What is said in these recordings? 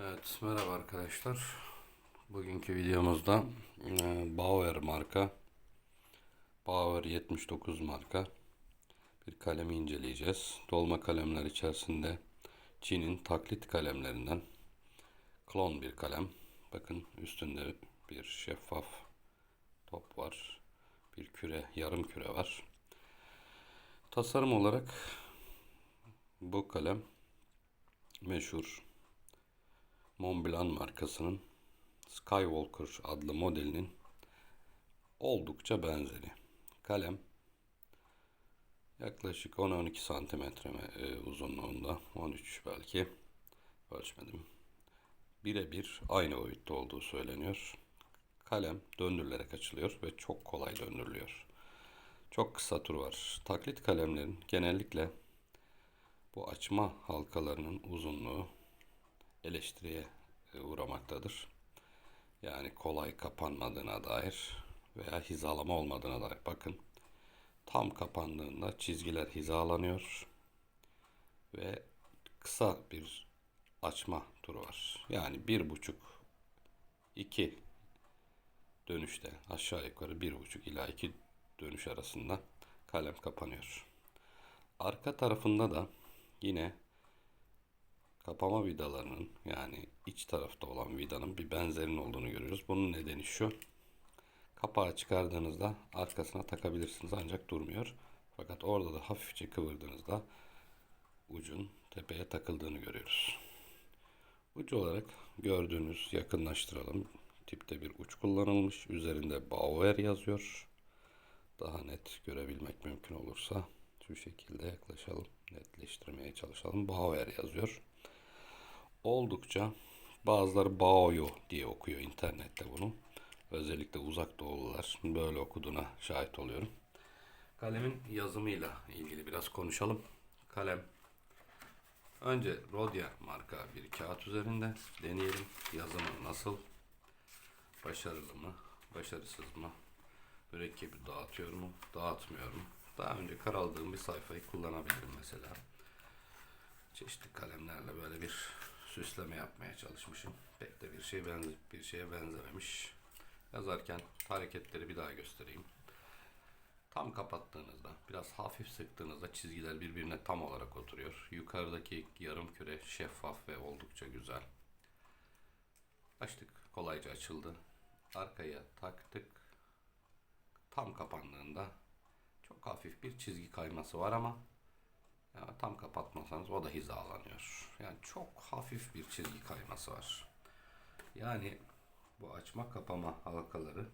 Evet, merhaba arkadaşlar. Bugünkü videomuzda e, Bauer marka, Bauer 79 marka bir kalemi inceleyeceğiz. Dolma kalemler içerisinde Çin'in taklit kalemlerinden klon bir kalem. Bakın üstünde bir şeffaf top var. Bir küre, yarım küre var. Tasarım olarak bu kalem meşhur Montblanc markasının Skywalker adlı modelinin oldukça benzeri. Kalem yaklaşık 10-12 santimetre e, uzunluğunda 13 belki ölçmedim. Birebir aynı boyutta olduğu söyleniyor. Kalem döndürülerek açılıyor ve çok kolay döndürülüyor. Çok kısa tur var. Taklit kalemlerin genellikle bu açma halkalarının uzunluğu eleştiriye e, uğramaktadır. Yani kolay kapanmadığına dair veya hizalama olmadığına dair. Bakın tam kapandığında çizgiler hizalanıyor ve kısa bir açma turu var. Yani bir buçuk iki dönüşte aşağı yukarı bir buçuk ila iki dönüş arasında kalem kapanıyor. Arka tarafında da yine kapama vidalarının yani iç tarafta olan vidanın bir benzerinin olduğunu görüyoruz. Bunun nedeni şu. Kapağı çıkardığınızda arkasına takabilirsiniz ancak durmuyor. Fakat orada da hafifçe kıvırdığınızda ucun tepeye takıldığını görüyoruz. Ucu olarak gördüğünüz yakınlaştıralım. Tipte bir uç kullanılmış. Üzerinde Bauer yazıyor. Daha net görebilmek mümkün olursa şu şekilde yaklaşalım. Netleştirmeye çalışalım. Bauer yazıyor oldukça bazıları Baoyo diye okuyor internette bunu. Özellikle uzak doğulular böyle okuduğuna şahit oluyorum. Kalemin yazımıyla ilgili biraz konuşalım. Kalem önce Rhodia marka bir kağıt üzerinde deneyelim. Yazımı nasıl? Başarılı mı? Başarısız mı? Mürekkebi dağıtıyor mu? Dağıtmıyor mu? Daha önce karaladığım bir sayfayı kullanabilirim mesela. Çeşitli kalemlerle böyle bir süsleme yapmaya çalışmışım. Pek de bir şey benze bir şeye benzememiş. Yazarken hareketleri bir daha göstereyim. Tam kapattığınızda, biraz hafif sıktığınızda çizgiler birbirine tam olarak oturuyor. Yukarıdaki yarım küre şeffaf ve oldukça güzel. Açtık, kolayca açıldı. Arkaya taktık. Tam kapandığında çok hafif bir çizgi kayması var ama yani tam kapatmasanız o da hizalanıyor. Yani çok hafif bir çizgi kayması var. Yani bu açma kapama halkaları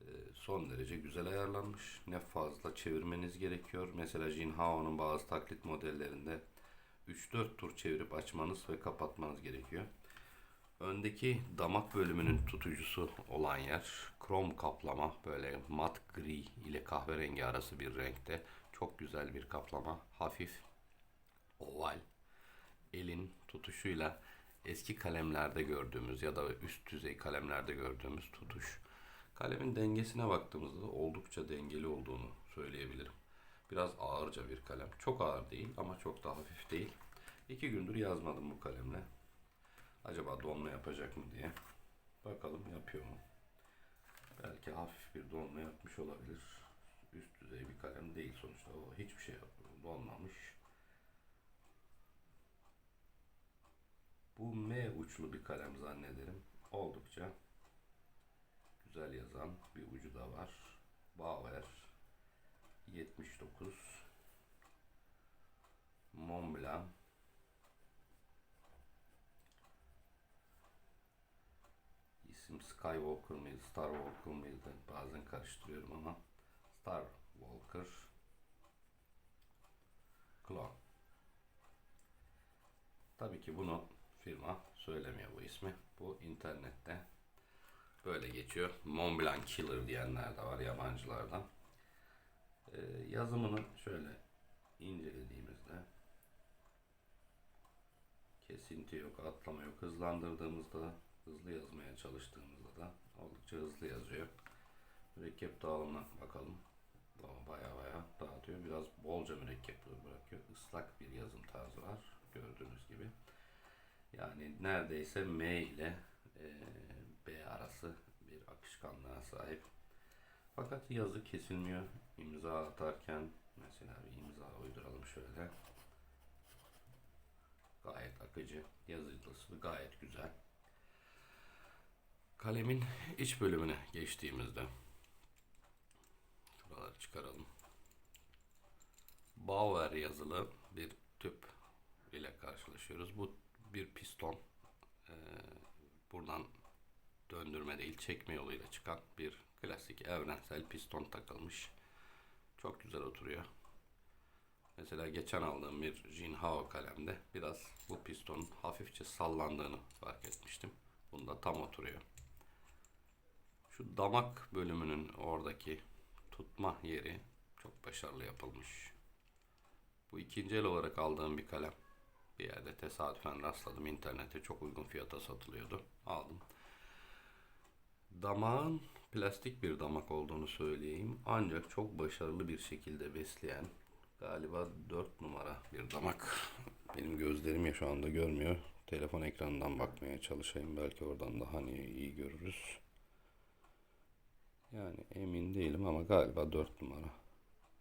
e, son derece güzel ayarlanmış. Ne fazla çevirmeniz gerekiyor. Mesela Jinhao'nun bazı taklit modellerinde 3-4 tur çevirip açmanız ve kapatmanız gerekiyor. Öndeki damak bölümünün tutucusu olan yer krom kaplama böyle mat gri ile kahverengi arası bir renkte çok güzel bir kaplama. Hafif, oval, elin tutuşuyla eski kalemlerde gördüğümüz ya da üst düzey kalemlerde gördüğümüz tutuş. Kalemin dengesine baktığımızda oldukça dengeli olduğunu söyleyebilirim. Biraz ağırca bir kalem. Çok ağır değil ama çok da hafif değil. İki gündür yazmadım bu kalemle. Acaba donma yapacak mı diye. Bakalım yapıyor mu? Belki hafif bir donma yapmış olabilir üst düzey kalem değil sonuçta. O hiçbir şey olmamış. Bu M uçlu bir kalem zannederim. Oldukça güzel yazan bir ucu da var. Bauer 79 Montblanc isim Skywalker mıydı, Star Walker mıydı bazen karıştırıyorum ama Star Walker Clone. Tabii ki bunu firma söylemiyor bu ismi. Bu internette böyle geçiyor. Montblanc Killer diyenler de var yabancılardan. Ee, yazımını şöyle incelediğimizde kesinti yok, atlama yok. Hızlandırdığımızda da hızlı yazmaya çalıştığımızda da oldukça hızlı yazıyor. Mürekkep dağılımına bakalım. Baya baya dağıtıyor. Biraz bolca mürekkep bırakıyor. Islak bir yazım tarzı var. Gördüğünüz gibi. Yani neredeyse M ile e, B arası bir akışkanlığa sahip. Fakat yazı kesilmiyor. İmza atarken mesela bir imza uyduralım şöyle. Gayet akıcı. Yazılısı gayet güzel. Kalemin iç bölümüne geçtiğimizde çıkaralım. Bauer yazılı bir tüp ile karşılaşıyoruz. Bu bir piston. Ee, buradan döndürme değil çekme yoluyla çıkan bir klasik evrensel piston takılmış. Çok güzel oturuyor. Mesela geçen aldığım bir Jinhao kalemde biraz bu pistonun hafifçe sallandığını fark etmiştim. Bunda tam oturuyor. Şu damak bölümünün oradaki tutma yeri çok başarılı yapılmış. Bu ikinci el olarak aldığım bir kalem. Bir yerde tesadüfen rastladım. internette çok uygun fiyata satılıyordu. Aldım. Damağın plastik bir damak olduğunu söyleyeyim. Ancak çok başarılı bir şekilde besleyen galiba 4 numara bir damak. Benim gözlerim ya şu anda görmüyor. Telefon ekranından bakmaya çalışayım. Belki oradan daha hani iyi görürüz. Yani emin değilim ama galiba 4 numara.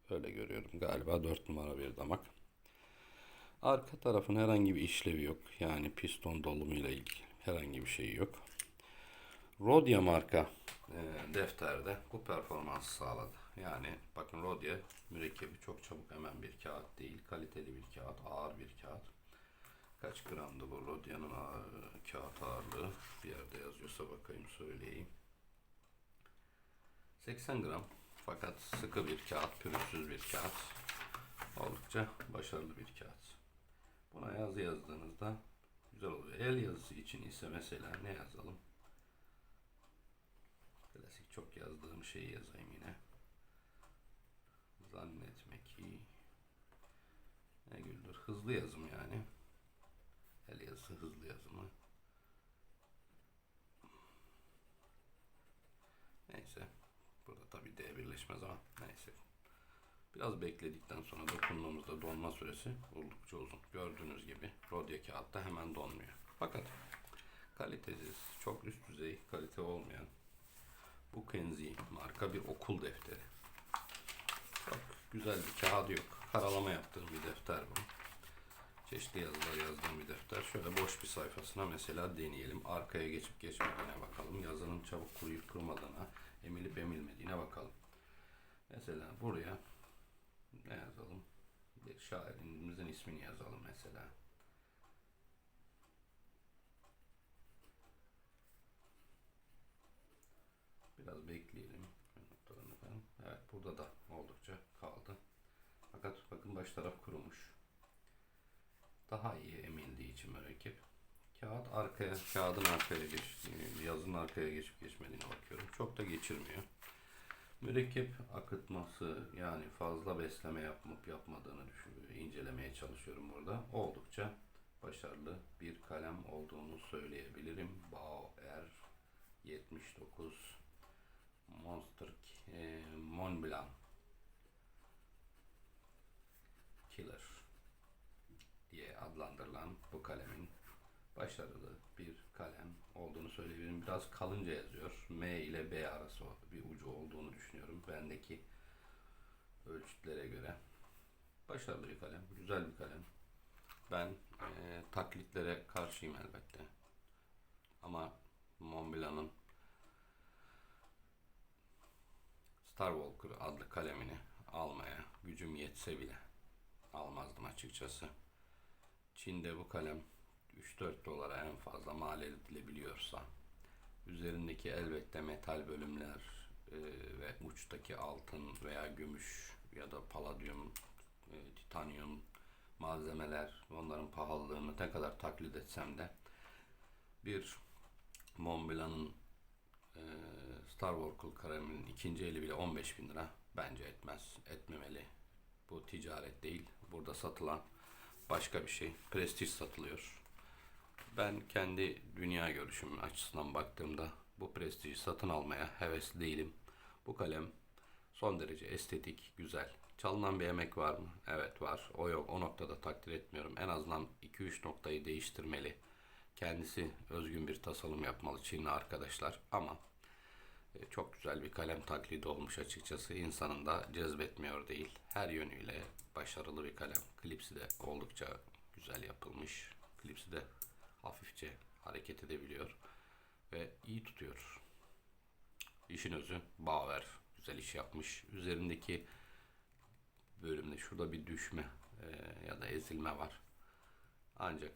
Öyle görüyorum. Galiba 4 numara bir damak. Arka tarafın herhangi bir işlevi yok. Yani piston dolumuyla ilgili herhangi bir şey yok. Rodia marka e, defterde bu performansı sağladı. Yani bakın Rodia mürekkebi çok çabuk hemen bir kağıt değil. Kaliteli bir kağıt, ağır bir kağıt. Kaç gramdı bu Rodia'nın ağır- kağıt ağırlığı? Bir yerde yazıyorsa bakayım söyleyeyim. 80 gram fakat sıkı bir kağıt, pürüzsüz bir kağıt. Oldukça başarılı bir kağıt. Buna yazı yazdığınızda güzel oluyor. El yazısı için ise mesela ne yazalım? Klasik çok yazdığım şeyi yazayım yine. Zannetme ki ne güldür. Hızlı yazım yani. El yazısı hızlı yazımı. Neyse. Burada tabii D birleşmez ama neyse. Biraz bekledikten sonra dokunduğumuzda donma süresi oldukça uzun. Gördüğünüz gibi Rodya kağıtta hemen donmuyor. Fakat kalitesiz, çok üst düzey kalite olmayan bu Kenzi marka bir okul defteri. Çok güzel bir kağıdı yok. Karalama yaptığım bir defter bu. Çeşitli yazılar yazdığım bir defter. Şöyle boş bir sayfasına mesela deneyelim. Arkaya geçip geçmediğine bakalım. Yazının çabuk kuruyup kurumadığına, emilip emilmediğine bakalım. Mesela buraya ne yazalım? Bir şairimizin ismini yazalım mesela. Biraz bekleyelim. Evet burada da oldukça kaldı. Fakat bakın baş taraf kurumuş. Daha iyi emildiği için mürekkep. Kağıt arkaya, kağıdın arkaya geç, yazın arkaya geçip geçmediğine bakıyorum. Çok da geçirmiyor. Mürekkep akıtması yani fazla besleme yapıp yapmadığını incelemeye çalışıyorum burada. Oldukça başarılı bir kalem olduğunu söyleyebilirim. Bauer 79 Monster e, Mont Blanc Killer diye adlandırılan bu kalemin başarılı bir kalem olduğunu söyleyebilirim. Biraz kalınca yazıyor. M ile B arası bir ucu olduğunu düşünüyorum. Bendeki ölçütlere göre. Başarılı bir kalem. Güzel bir kalem. Ben e, taklitlere karşıyım elbette. Ama Montblanc'ın Star Walker adlı kalemini almaya gücüm yetse bile almazdım açıkçası. Çin'de bu kalem 3-4 dolara en fazla mal edilebiliyorsa üzerindeki elbette metal bölümler e, ve uçtaki altın veya gümüş ya da paladyum, e, titanyum malzemeler onların pahalılığını ne kadar taklit etsem de bir Montblanc'ın e, Star Warkle kaleminin ikinci eli bile 15 bin lira bence etmez, etmemeli. Bu ticaret değil. Burada satılan başka bir şey. Prestij satılıyor. Ben kendi dünya görüşüm açısından baktığımda bu prestiji satın almaya hevesli değilim. Bu kalem son derece estetik, güzel. Çalınan bir emek var mı? Evet var. O yok. O noktada takdir etmiyorum. En azından 2-3 noktayı değiştirmeli kendisi özgün bir tasarım yapmalı Çinli arkadaşlar ama e, çok güzel bir kalem taklidi olmuş açıkçası. İnsanın da cezbetmiyor değil. Her yönüyle başarılı bir kalem. Klipsi de oldukça güzel yapılmış. Klipsi de hafifçe hareket edebiliyor ve iyi tutuyor. İşin özü Bauer güzel iş yapmış. Üzerindeki bölümde şurada bir düşme e, ya da ezilme var. Ancak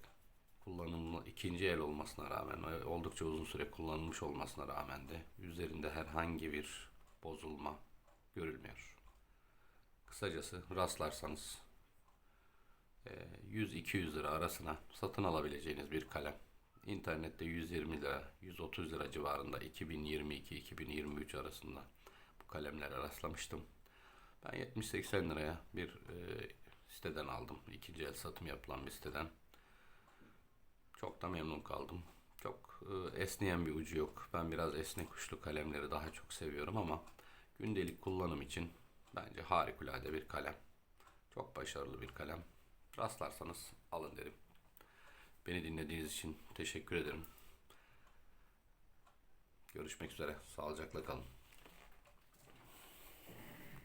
kullanımlı ikinci el olmasına rağmen ve oldukça uzun süre kullanılmış olmasına rağmen de üzerinde herhangi bir bozulma görülmüyor. Kısacası rastlarsanız e, 100-200 lira arasına satın alabileceğiniz bir kalem. İnternette 120 lira, 130 lira civarında 2022-2023 arasında bu kalemlere rastlamıştım. Ben 70-80 liraya bir e, siteden aldım. İkinci el satım yapılan bir siteden. Çok da memnun kaldım. Çok e, esneyen bir ucu yok. Ben biraz esnek uçlu kalemleri daha çok seviyorum ama gündelik kullanım için bence harikulade bir kalem. Çok başarılı bir kalem. Rastlarsanız alın derim. Beni dinlediğiniz için teşekkür ederim. Görüşmek üzere. Sağlıcakla kalın.